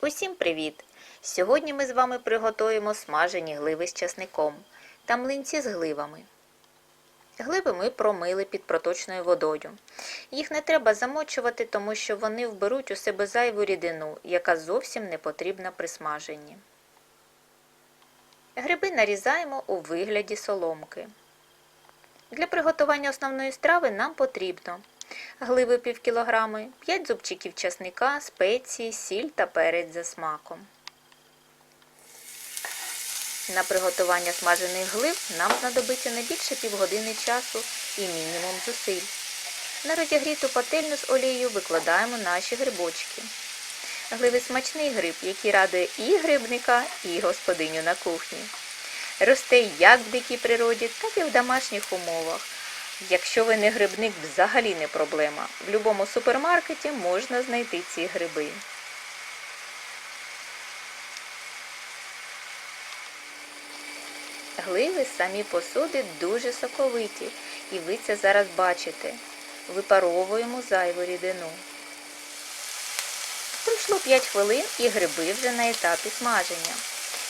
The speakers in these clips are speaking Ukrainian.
Усім привіт! Сьогодні ми з вами приготуємо смажені гливи з часником та млинці з гливами. Гливи ми промили під проточною водою. Їх не треба замочувати, тому що вони вберуть у себе зайву рідину, яка зовсім не потрібна при смаженні. Гриби нарізаємо у вигляді соломки. Для приготування основної страви нам потрібно гливи пів кілограми, 5 зубчиків часника, спеції, сіль та перець за смаком. На приготування смажених глив нам знадобиться не більше півгодини часу і мінімум зусиль. На розігріту пательню з олією викладаємо наші грибочки. Гливи смачний гриб, який радує і грибника, і господиню на кухні. Росте як в дикій природі, так і в домашніх умовах. Якщо ви не грибник, взагалі не проблема. В будь-якому супермаркеті можна знайти ці гриби. Гливи самі по собі дуже соковиті, і ви це зараз бачите. Випаровуємо зайву рідину. Пройшло 5 хвилин і гриби вже на етапі смаження.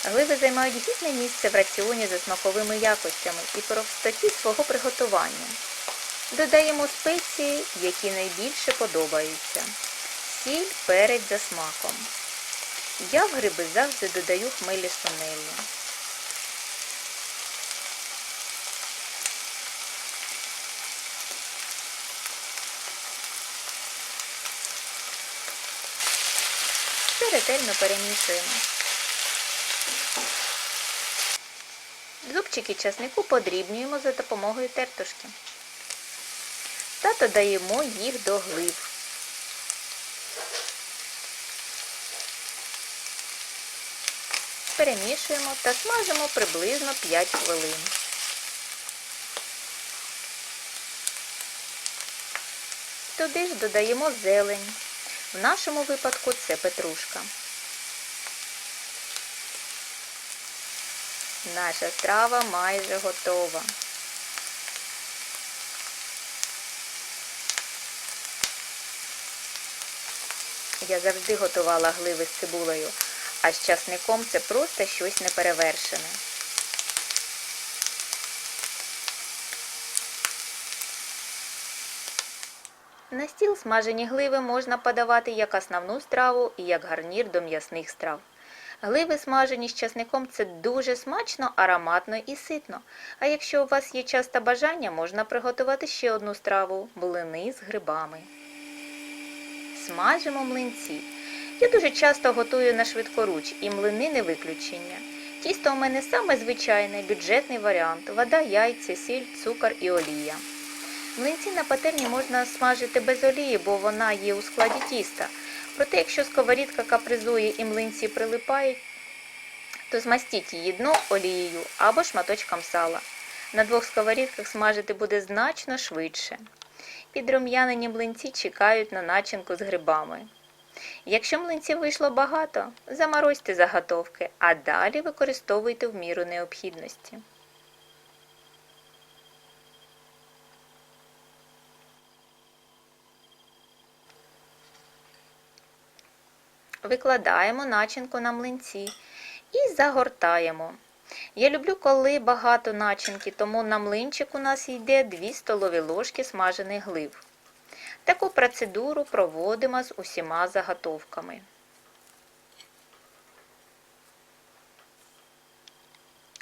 Гливи займають гідне місце в раціоні за смаковими якостями і простоті свого приготування. Додаємо спеції, які найбільше подобаються. Сіль, перець за смаком. Я в гриби завжди додаю хмелі сунелі. Все перемішуємо. Зубчики часнику подрібнюємо за допомогою тертушки та додаємо їх до глив. Перемішуємо та смажимо приблизно 5 хвилин. Туди ж додаємо зелень. В нашому випадку це петрушка. Наша страва майже готова. Я завжди готувала гливи з цибулею, а з часником це просто щось неперевершене. На стіл смажені гливи можна подавати як основну страву і як гарнір до м'ясних страв. Гливи смажені з часником це дуже смачно, ароматно і ситно. А якщо у вас є час та бажання, можна приготувати ще одну страву блини з грибами. Смажимо млинці. Я дуже часто готую на швидкоруч і млини не виключення. Тісто у мене саме звичайне, бюджетний варіант: вода, яйця, сіль, цукор і олія. Млинці на пательні можна смажити без олії, бо вона є у складі тіста. Проте, якщо сковорідка капризує і млинці прилипають, то змастіть її дно олією або шматочком сала. На двох сковорідках смажити буде значно швидше. Підрум'янені млинці чекають на начинку з грибами. Якщо млинців вийшло багато, заморозьте заготовки, а далі використовуйте в міру необхідності. Викладаємо начинку на млинці і загортаємо. Я люблю, коли багато начинки, тому на млинчик у нас йде 2 столові ложки смажених глив. Таку процедуру проводимо з усіма заготовками.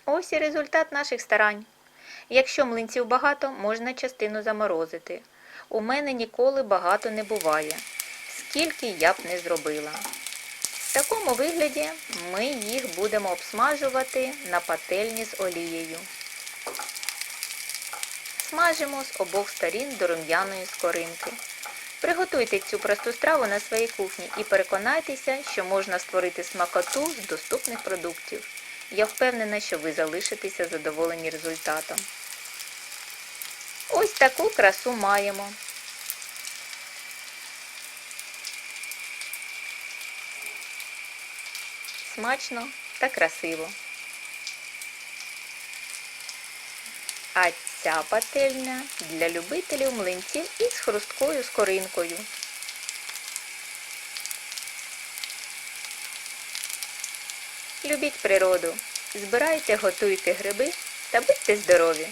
Ось і результат наших старань. Якщо млинців багато, можна частину заморозити. У мене ніколи багато не буває, скільки я б не зробила. Такому вигляді ми їх будемо обсмажувати на пательні з олією. Смажимо з обох сторін до рум'яної скоринки. Приготуйте цю просту страву на своїй кухні і переконайтеся, що можна створити смакоту з доступних продуктів. Я впевнена, що ви залишитеся задоволені результатом. Ось таку красу маємо. Смачно та красиво. А ця пательня для любителів млинців із хрусткою скоринкою. Любіть природу, збирайте, готуйте гриби та будьте здорові!